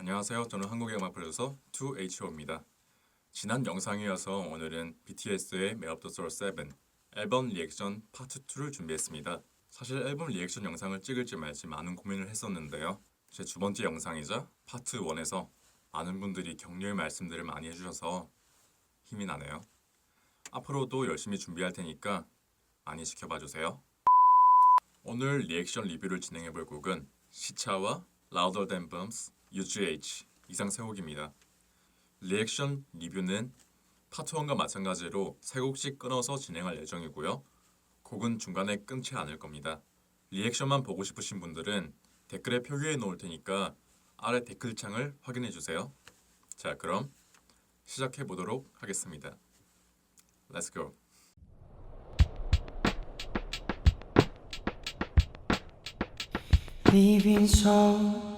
안녕하세요. 저는 한국의 음악 프로듀서 2HO입니다. 지난 영상에 이어서 오늘은 BTS의 Made of the Soul 7 앨범 리액션 파트 2를 준비했습니다. 사실 앨범 리액션 영상을 찍을지 말지 많은 고민을 했었는데요. 제 두 번째 영상이자 파트 1에서 많은 분들이 격려의 말씀들을 많이 해주셔서 힘이 나네요. 앞으로도 열심히 준비할 테니까 많이 지켜봐 주세요. 오늘 리액션 리뷰를 진행해 볼 곡은 시차와 Louder Than Bumps, UGH 이상 세 곡입니다. 리액션 리뷰는 파트 1과 마찬가지로 세 곡씩 끊어서 진행할 예정이고요. 곡은 중간에 끊지 않을 겁니다. 리액션만 보고 싶으신 분들은 댓글에 표기해 놓을 테니까 아래 댓글창을 확인해 주세요. 자, 그럼 시작해 보도록 하겠습니다. Let's go. So Oh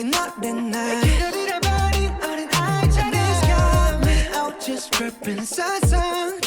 모르게 가버린 어린 날 길을 잃어버린 어린 아이처럼 This got me out just tripping 상상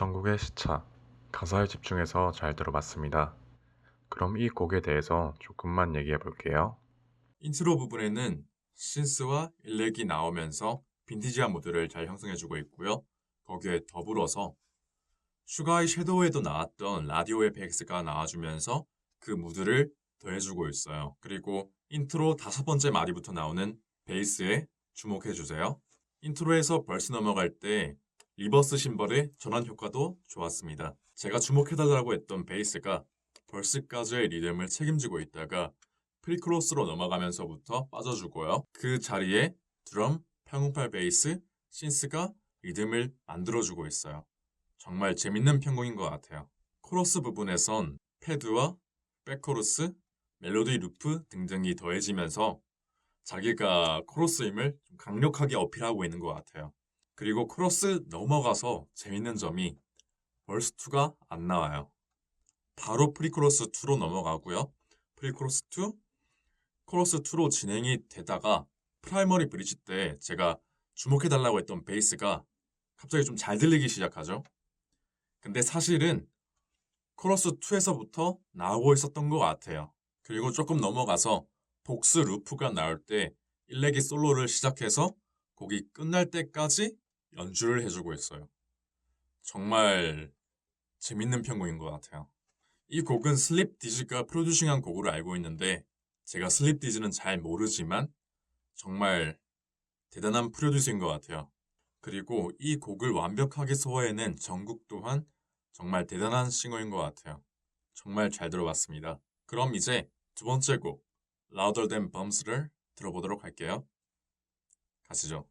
전국의 시차 가사에 집중해서 잘 들어봤습니다. 그럼 이 곡에 대해서 조금만 얘기해 볼게요. 인트로 부분에는 신스와 일렉이 나오면서 빈티지한 무드를 잘 형성해주고 있고요. 거기에 더불어서 슈가의 섀도우에도 나왔던 라디오의 백스가 나와주면서 그 무드를 더해주고 있어요. 그리고 인트로 다섯 번째 마디부터 나오는 베이스에 주목해주세요. 인트로에서 벌스 넘어갈 때 리버스 심벌의 전환 효과도 좋았습니다. 제가 주목해달라고 했던 베이스가 벌스까지의 리듬을 책임지고 있다가 프리크로스로 넘어가면서부터 빠져주고요. 그 자리에 드럼, 평음팔 베이스, 신스가 리듬을 만들어주고 있어요. 정말 재밌는 편곡인 것 같아요. 코러스 부분에선 패드와 백코러스, 멜로디 루프 등등이 더해지면서 자기가 코러스임을 좀 강력하게 어필하고 있는 것 같아요. 그리고 코러스 넘어가서 재밌는 점이 벌스 2가 안 나와요. 바로 프리코러스 2로 넘어가고요. 프리코러스 2, 코러스 2로 진행이 되다가 프라이머리 브릿지 때 제가 주목해달라고 했던 베이스가 갑자기 좀 잘 들리기 시작하죠. 근데 사실은 코러스 2에서부터 나오고 있었던 것 같아요. 그리고 조금 넘어가서 복스 루프가 나올 때 일렉이 솔로를 시작해서 곡이 끝날 때까지 연주를 해주고 있어요. 정말 재밌는 편곡인 것 같아요. 이 곡은 슬립 디즈가 프로듀싱한 곡으로 알고 있는데 제가 슬립 디즈는 잘 모르지만 정말 대단한 프로듀서인 것 같아요. 그리고 이 곡을 완벽하게 소화해낸 정국 또한 정말 대단한 싱어인 것 같아요. 정말 잘 들어봤습니다. 그럼 이제 두 번째 곡 Louder Than Bombs를 들어보도록 할게요. 가시죠.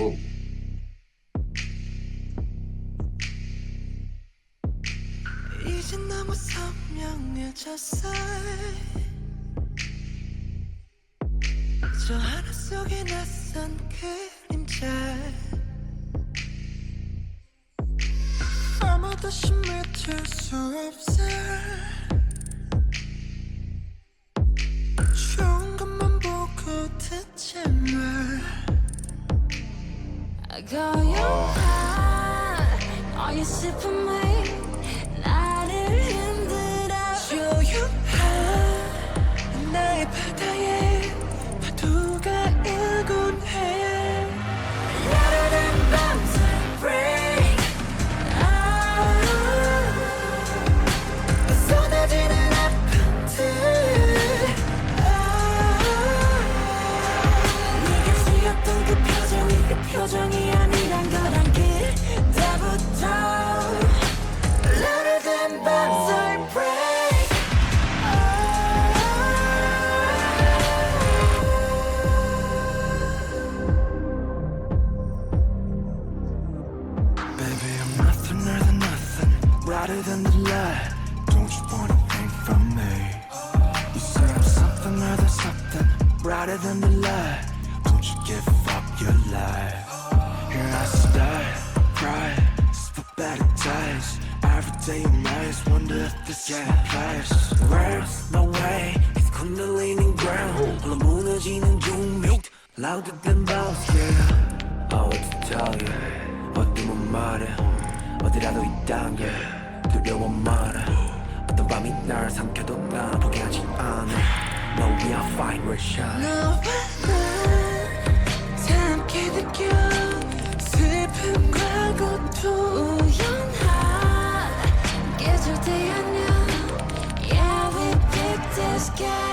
오. 이제 너무 선명해졌어 저 하늘 속에 낯선 그림자. 아무도 심해질 수 없어 고 It's kundalini ground 흘러 무너지는 중력 Louder than bombs, yeah Oh, what to tell you 어둠은 말해 어디라도 있단 게 두려워 말해 어떤 밤이 날 삼켜도 나 포기하지 않아 No, we are fine, we're shine 너와 나 함께 느껴 슬픔과 고통 계절 때 아냐 Yeah, we picked this game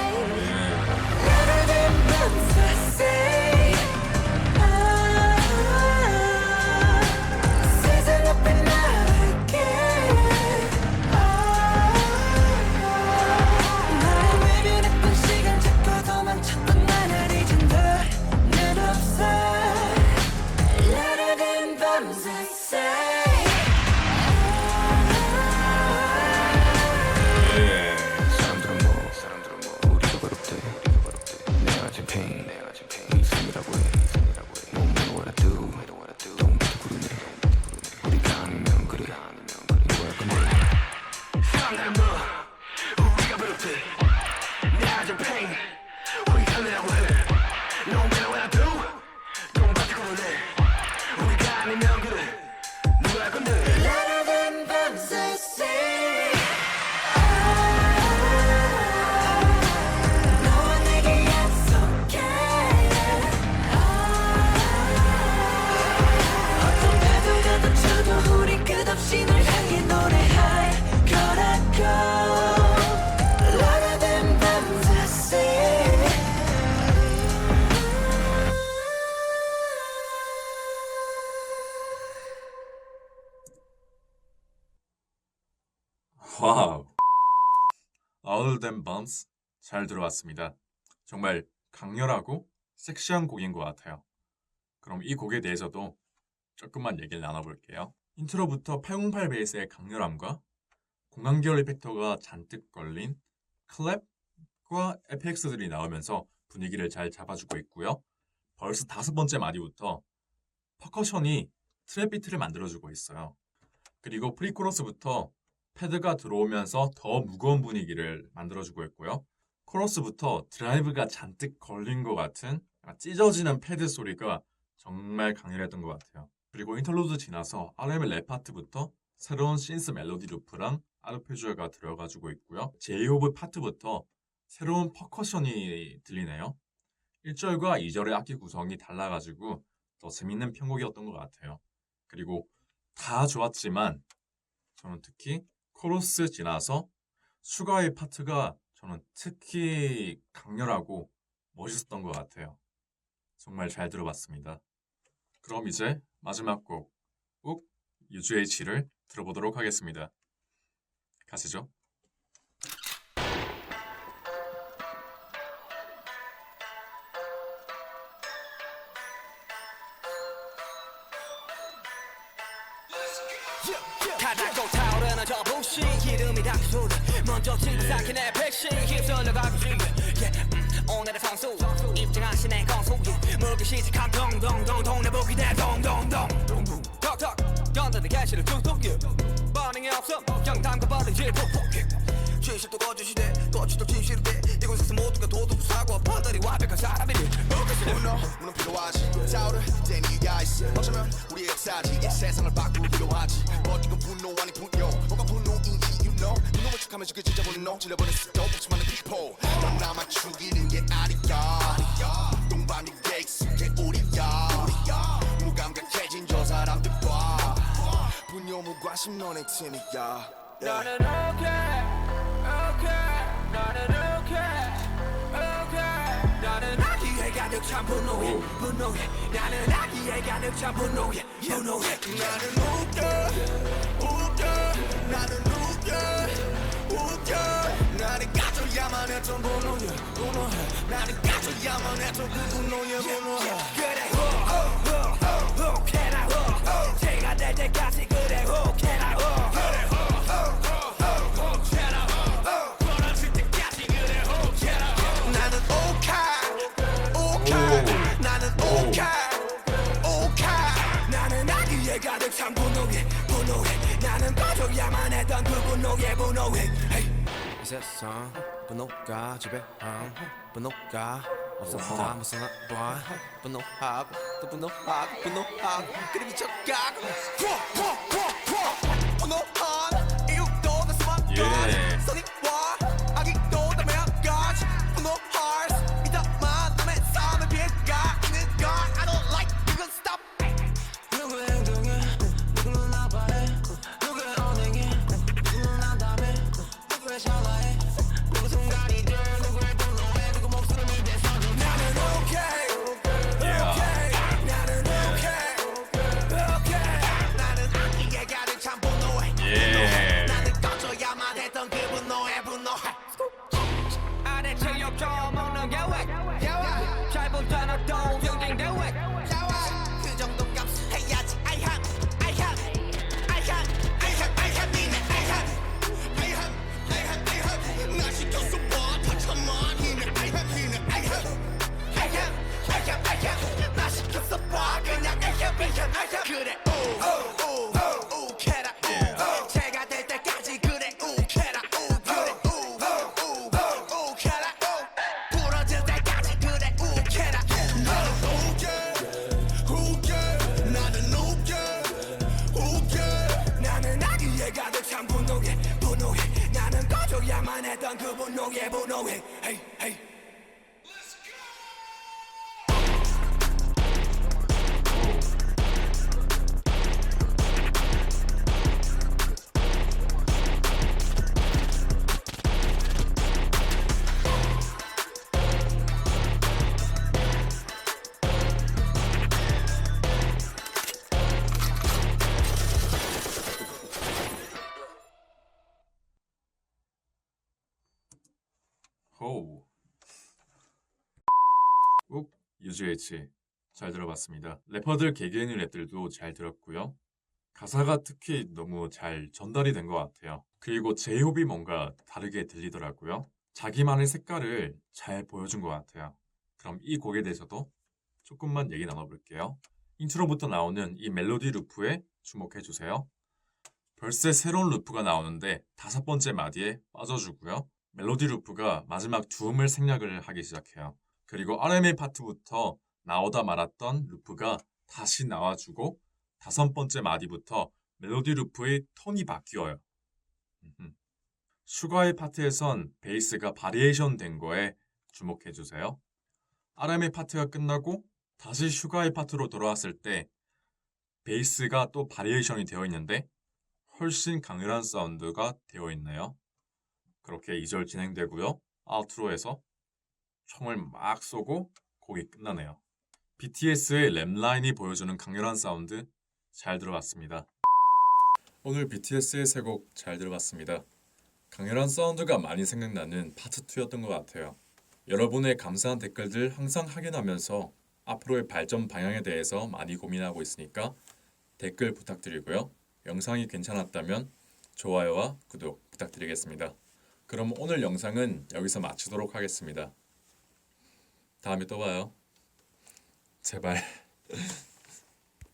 Them Bombs 잘 들어왔습니다. 정말 강렬하고 섹시한 곡인 것 같아요. 그럼 이 곡에 대해서도 조금만 얘기를 나눠볼게요. 인트로부터 808 베이스의 강렬함과 공간계열 이펙터가 잔뜩 걸린 클랩과 FX들이 나오면서 분위기를 잘 잡아주고 있고요. 벌써 다섯 번째 마디부터 퍼커션이 트랩 비트를 만들어주고 있어요. 그리고 프리코러스부터 패드가 들어오면서 더 무거운 분위기를 만들어주고 있고요. 코러스부터 드라이브가 잔뜩 걸린 것 같은 찢어지는 패드 소리가 정말 강렬했던 것 같아요. 그리고 인터루드 지나서 RM의 랩 파트부터 새로운 신스 멜로디 루프랑 아르페지오가 들어가지고 있고요. 제이호브 파트부터 새로운 퍼커션이 들리네요. 1절과 2절의 악기 구성이 달라가지고 더 재밌는 편곡이었던 것 같아요. 그리고 다 좋았지만 저는 특히 코러스 지나서 슈가의 파트가 저는 특히 강렬하고 멋있었던 것 같아요. 정말 잘 들어봤습니다. 그럼 이제 마지막 곡, 욱 UGH를 들어보도록 하겠습니다. 가시죠. 가닥고 타오르는 저 불씨 이름이 문어 문은 필요하지 있어 어쩌면 우리의 역사지. 이 세상을 바꾸기로 하지. 버티건 분노 아니 분노. 뭐가 분노인지 you know. 분노를 축하면서 그 진짜 분노. 질러버린 스톱 복수많은 people. 넌 나만 죽이는 게 아니야 동방의 게이츠게 우리야 무감각해진 저 사람들과. 분노 무관심 너네 팀이야. 나는 okay, okay, 나는 okay, okay. 가득 찬 분노에, 분노에. 나는 아기에 가득 찬 분노에, 분노에. 나는 웃겨 웃겨 나는 웃겨 웃겨 나는 가져야만 했던 분노야 분노해 나는 가져야만 했던 그 분노야 분노해 찬 분노에 분노에 나는 빠져야만 했던 그 분노에 hey. 이. 세상 분노가 지배함 분노가 없었다. 무슨 봐 분노하고 또 분노하고 분노하고 그리 미쳐가고. 분노한 이유도 다 예. 수많건 꺼져야만 했던 그 분노에 분노에 hey, hey. 고. 욱 유즈H 잘 들어봤습니다. 래퍼들 개개인의 랩들도 잘 들었고요. 가사가 특히 너무 잘 전달이 된 것 같아요. 그리고 제이홉이 뭔가 다르게 들리더라고요. 자기만의 색깔을 잘 보여준 것 같아요. 그럼 이 곡에 대해서도 조금만 얘기 나눠볼게요. 인트로부터 나오는 이 멜로디 루프에 주목해 주세요. 벌써 새로운 루프가 나오는데 다섯 번째 마디에 빠져주고요. 멜로디 루프가 마지막 두 음을 생략을 하기 시작해요. 그리고 RMA 파트부터 나오다 말았던 루프가 다시 나와주고 다섯 번째 마디부터 멜로디 루프의 톤이 바뀌어요. 슈가의 파트에선 베이스가 바리에이션 된 거에 주목해 주세요. RMA 파트가 끝나고 다시 슈가의 파트로 돌아왔을 때 베이스가 또 바리에이션이 되어 있는데 훨씬 강렬한 사운드가 되어 있네요. 그렇게 2절 진행되고요. 아우트로에서 총을 막 쏘고 곡이 끝나네요. BTS의 랩 라인이 보여주는 강렬한 사운드 잘 들어봤습니다. 오늘 BTS의 세 곡 잘 들어봤습니다. 강렬한 사운드가 많이 생각나는 파트 2였던 것 같아요. 여러분의 감사한 댓글들 항상 확인하면서 앞으로의 발전 방향에 대해서 많이 고민하고 있으니까 댓글 부탁드리고요. 영상이 괜찮았다면 좋아요와 구독 부탁드리겠습니다. 그럼 오늘 영상은 여기서 마치도록 하겠습니다. 다음에 또 봐요. 제발.